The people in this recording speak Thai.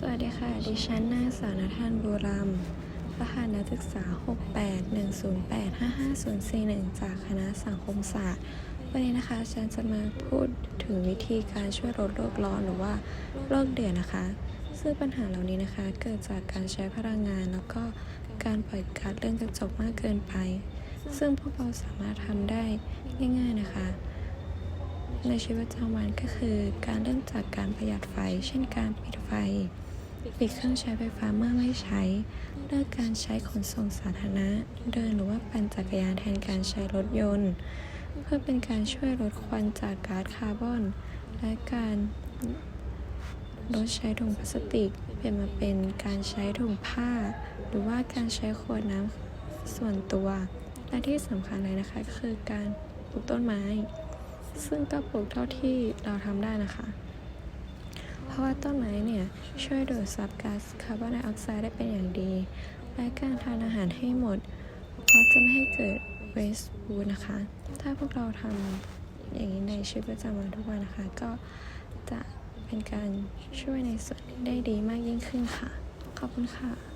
สวัสดีค่ะ ดิฉันนางสาวนทันบุรัมรหัสนักศึกษา 6810855041 จากคณะสังคมศาสตร์ วันนี้นะคะฉันจะมาพูดถึงวิธีการช่วยลดโลกร้อนหรือว่าโลกเดือดนะคะ ซึ่งปัญหาเหล่านี้นะคะ เกิดจากการใช้พลังงาน แล้วก็การปล่อยก๊าซเรือนกระจกมากเกินไป ซึ่งพวกเราสามารถทำได้ง่าย ๆนะคะในชีวิตประจำวันก็คือการเริ่มจากการประหยัดไฟ เช่นการปิดไฟ ปิดเครื่องใช้ไฟฟ้าเมื่อไม่ใช้ เลิกการใช้ขนส่งสาธารณะ เดินหรือว่าปั่นจักรยานแทนการใช้รถยนต์ เพื่อเป็นการช่วยลดควันจากก๊าซคาร์บอน และการลดใช้ถุงพลาสติก เปลี่ยนมาเป็นการใช้ถุงผ้า หรือว่าการใช้ขวดน้ำส่วนตัว และที่สำคัญเลยนะคะก็คือการปลูกต้นไม้ ซึ่งก็ปลูกเท่าที่เราทำได้นะคะ ราะว่าต้นไม้เนี่ยช่วยดูดซับก๊าซคาร์บอนไดออกไซด์ได้เป็นอย่างดี และการทานอาหารให้หมด เพราะจะไม่ให้เกิดเวสต์วูดนะคะ ถ้าพวกเราทำอย่างนี้ในชีวิตประจำวันทุกวันนะคะ ก็จะเป็นการช่วยในส่วนได้ดีมากยิ่งขึ้นค่ะ ขอบคุณค่ะ